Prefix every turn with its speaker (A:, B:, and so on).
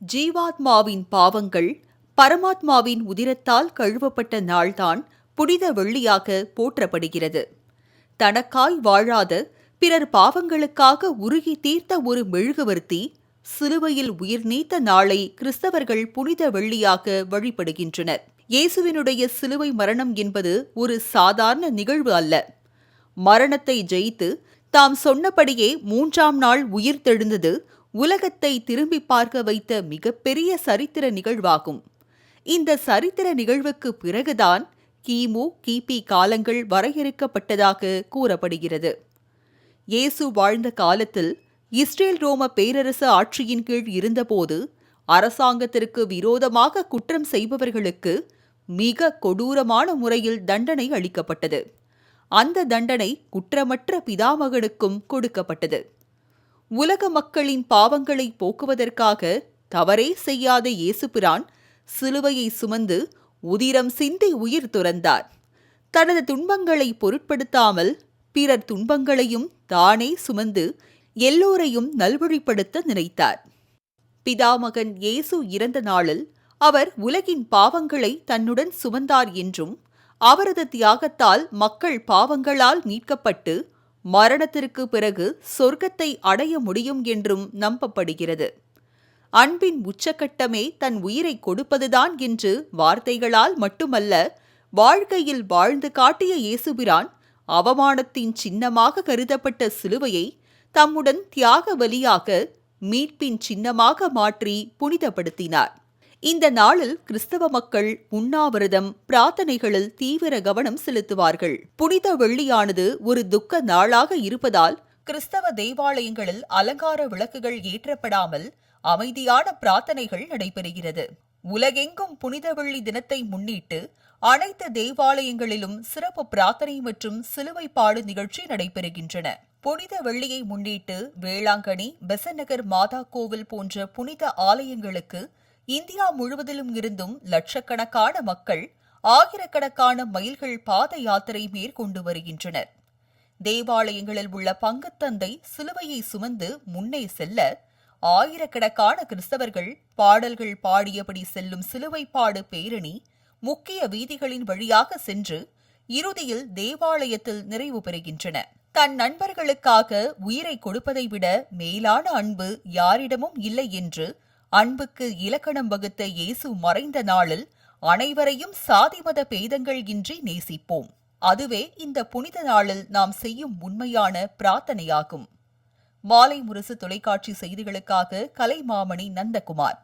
A: ஜீவாத்மாவின் பாவங்கள் பரமாத்மாவின் உதிரத்தால் கழுவப்பட்ட நாள்தான் புனித வெள்ளியாக போற்றப்படுகிறது. தனக்காய் வாழாத பிறர் பாவங்களுக்காக உருகி தீர்த்த ஒரு மெழுகுவர்த்தி சிலுவையில் உயிர் நீத்த நாளை கிறிஸ்தவர்கள் புனித வெள்ளியாக வழிபடுகின்றனர். இயேசுவினுடைய சிலுவை மரணம் என்பது ஒரு சாதாரண நிகழ்வு அல்ல. மரணத்தை ஜெயித்து தாம் சொன்னபடியே மூன்றாம் நாள் உயிர் தெழுந்தது உலகத்தை திரும்பி பார்க்க வைத்த மிகப்பெரிய சரித்திர நிகழ்வாகும். இந்த சரித்திர நிகழ்வுக்கு பிறகுதான் கிமு கிபி காலங்கள் வரையறுக்கப்பட்டதாக கூறப்படுகிறது. இயேசு வாழ்ந்த காலத்தில் இஸ்ரேல் ரோம பேரரசு ஆட்சியின் கீழ் இருந்தபோது அரசாங்கத்திற்கு விரோதமாக குற்றம் செய்பவர்களுக்கு மிக கொடூரமான முறையில் தண்டனை அளிக்கப்பட்டது. அந்த தண்டனை குற்றமற்ற பிதாமகனுக்கும் கொடுக்கப்பட்டது. உலக மக்களின் பாவங்களை போக்குவதற்காக தவறே செய்யாத இயேசுபிரான் சிலுவையை சுமந்து உதிரம் சிந்தி உயிர் துறந்தார். தனது துன்பங்களை பொருட்படுத்தாமல் பிறர் துன்பங்களையும் தானே சுமந்து எல்லோரையும் நல்வழிப்படுத்த நினைத்தார். பிதாமகன் இயேசு இறந்த நாளில் அவர் உலகின் பாவங்களை தன்னுடன் சுமந்தார் என்றும் அவரது தியாகத்தால் மக்கள் பாவங்களால் மீட்கப்பட்டு மரணத்திற்கு பிறகு சொர்க்கத்தை அடைய முடியும் என்றும் நம்பப்படுகிறது. அன்பின் உச்சக்கட்டமே தன் உயிரை கொடுப்பதுதான் என்று வார்த்தைகளால் மட்டுமல்ல வாழ்க்கையில் வாழ்ந்து காட்டிய இயேசுபிரான் அவமானத்தின் சின்னமாக கருதப்பட்ட சிலுவையை தம்முடன் தியாக வலியாக மீட்பின் சின்னமாக மாற்றி புனிதப்படுத்தினார். இந்த நாளில் கிறிஸ்தவ மக்கள் உண்ணாவிரதம் பிரார்த்தனைகளில் தீவிர கவனம் செலுத்துவார்கள். புனித வெள்ளியானது ஒரு துக்க நாளாக இருப்பதால் கிறிஸ்தவ தேவாலயங்களில் அலங்கார விளக்குகள் ஏற்றப்படாமல் அமைதியான பிரார்த்தனைகள் நடைபெறுகிறது. உலகெங்கும் புனித வெள்ளி தினத்தை முன்னிட்டு அனைத்து தேவாலயங்களிலும் சிறப்பு பிரார்த்தனை மற்றும் சிலுவைப்பாடு நிகழ்ச்சி நடைபெறுகின்றன. புனித வெள்ளியை முன்னிட்டு வேளாங்கண்ணி பெசநகர் மாதா கோவில் போன்ற புனித ஆலயங்களுக்கு இந்தியா முழுவதிலும் இருந்தும் லட்சக்கணக்கான மக்கள் ஆயிரக்கணக்கான மைல்கள் பாத யாத்திரை மேற்கொண்டு வருகின்றனர். தேவாலயங்களில் உள்ள பங்குத்தந்தை சிலுவையை சுமந்து முன்னே செல்ல ஆயிரக்கணக்கான கிறிஸ்தவர்கள் பாடல்கள் பாடியபடி செல்லும் சிலுவைப்பாடு பேரணி முக்கிய வீதிகளின் வழியாக சென்று இறுதியில் தேவாலயத்தில் நிறைவு பெறுகின்றன. தன் நண்பர்களுக்காக உயிரை கொடுப்பதை விட மேலான அன்பு யாரிடமும் இல்லை என்று அன்புக்கு இலக்கணம் வகுத்த இயேசு மறைந்த நாளில் அனைவரையும் சாதிமத பேதங்கள் இன்றி நேசிப்போம். அதுவே இந்த புனித நாளில் நாம் செய்யும் உண்மையான பிரார்த்தனையாகும். மாலை முரசு தொலைக்காட்சி செய்திகளுக்காக கலைமாமணி நந்தகுமார்.